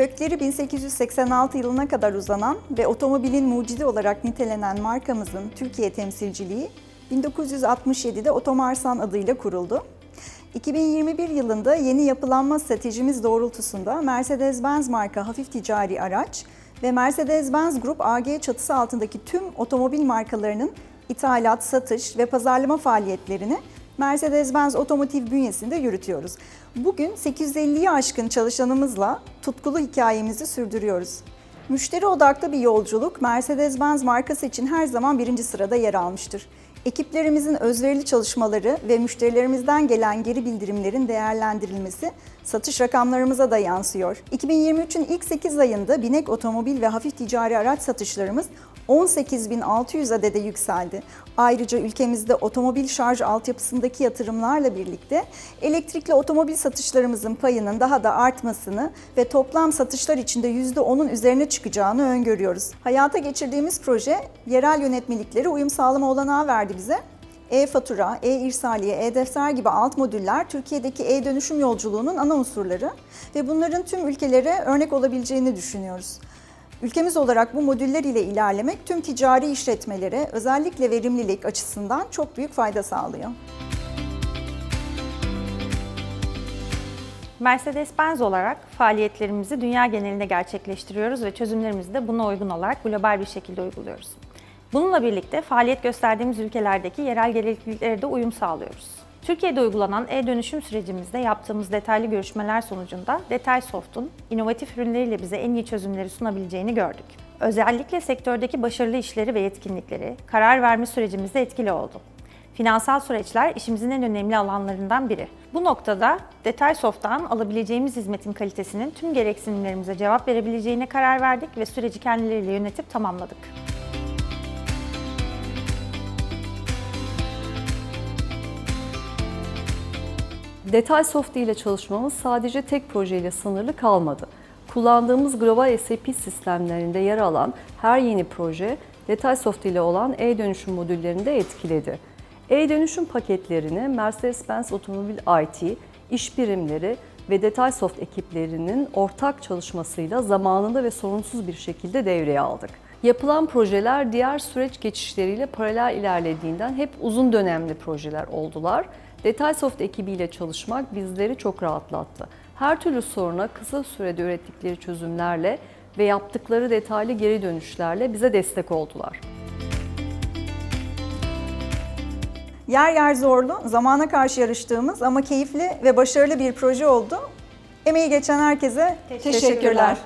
Kökleri 1886 yılına kadar uzanan ve otomobilin mucidi olarak nitelenen markamızın Türkiye temsilciliği 1967'de Otomarsan adıyla kuruldu. 2021 yılında yeni yapılanma stratejimiz doğrultusunda Mercedes-Benz marka hafif ticari araç ve Mercedes-Benz Grup AG çatısı altındaki tüm otomobil markalarının ithalat, satış ve pazarlama faaliyetlerini Mercedes-Benz Otomotiv bünyesinde yürütüyoruz. Bugün 850'yi aşkın çalışanımızla tutkulu hikayemizi sürdürüyoruz. Müşteri odaklı bir yolculuk Mercedes-Benz markası için her zaman birinci sırada yer almıştır. Ekiplerimizin özverili çalışmaları ve müşterilerimizden gelen geri bildirimlerin değerlendirilmesi satış rakamlarımıza da yansıyor. 2023'ün ilk 8 ayında binek otomobil ve hafif ticari araç satışlarımız 18.600 adede yükseldi. Ayrıca ülkemizde otomobil şarj altyapısındaki yatırımlarla birlikte elektrikli otomobil satışlarımızın payının daha da artmasını ve toplam satışlar içinde %10'un üzerine çıkacağını öngörüyoruz. Hayata geçirdiğimiz proje yerel yönetmeliklere uyum sağlama olanağı verdi bize. E-fatura, e-irsaliye, e-defter gibi alt modüller Türkiye'deki e-dönüşüm yolculuğunun ana unsurları ve bunların tüm ülkelere örnek olabileceğini düşünüyoruz. Ülkemiz olarak bu modüller ile ilerlemek tüm ticari işletmelere özellikle verimlilik açısından çok büyük fayda sağlıyor. Mercedes-Benz olarak faaliyetlerimizi dünya genelinde gerçekleştiriyoruz ve çözümlerimizi de buna uygun olarak global bir şekilde uyguluyoruz. Bununla birlikte faaliyet gösterdiğimiz ülkelerdeki yerel gerekliliklere de uyum sağlıyoruz. Türkiye'de uygulanan e-dönüşüm sürecimizde yaptığımız detaylı görüşmeler sonucunda Detailsoft'un inovatif ürünleriyle bize en iyi çözümleri sunabileceğini gördük. Özellikle sektördeki başarılı işleri ve yetkinlikleri karar verme sürecimizde etkili oldu. Finansal süreçler işimizin en önemli alanlarından biri. Bu noktada Detailsoft'tan alabileceğimiz hizmetin kalitesinin tüm gereksinimlerimize cevap verebileceğine karar verdik ve süreci kendileriyle yönetip tamamladık. Detailsoft ile çalışmamız sadece tek projeyle sınırlı kalmadı. Kullandığımız global SAP sistemlerinde yer alan her yeni proje Detailsoft ile olan e-dönüşüm modüllerini de etkiledi. E-dönüşüm paketlerini Mercedes-Benz Otomobil IT, iş birimleri ve Detailsoft ekiplerinin ortak çalışmasıyla zamanında ve sorunsuz bir şekilde devreye aldık. Yapılan projeler diğer süreç geçişleriyle paralel ilerlediğinden hep uzun dönemli projeler oldular. Detailsoft ekibiyle çalışmak bizleri çok rahatlattı. Her türlü soruna kısa sürede ürettikleri çözümlerle ve yaptıkları detaylı geri dönüşlerle bize destek oldular. Yer yer zorlu, zamana karşı yarıştığımız ama keyifli ve başarılı bir proje oldu. Emeği geçen herkese teşekkürler. Teşekkürler.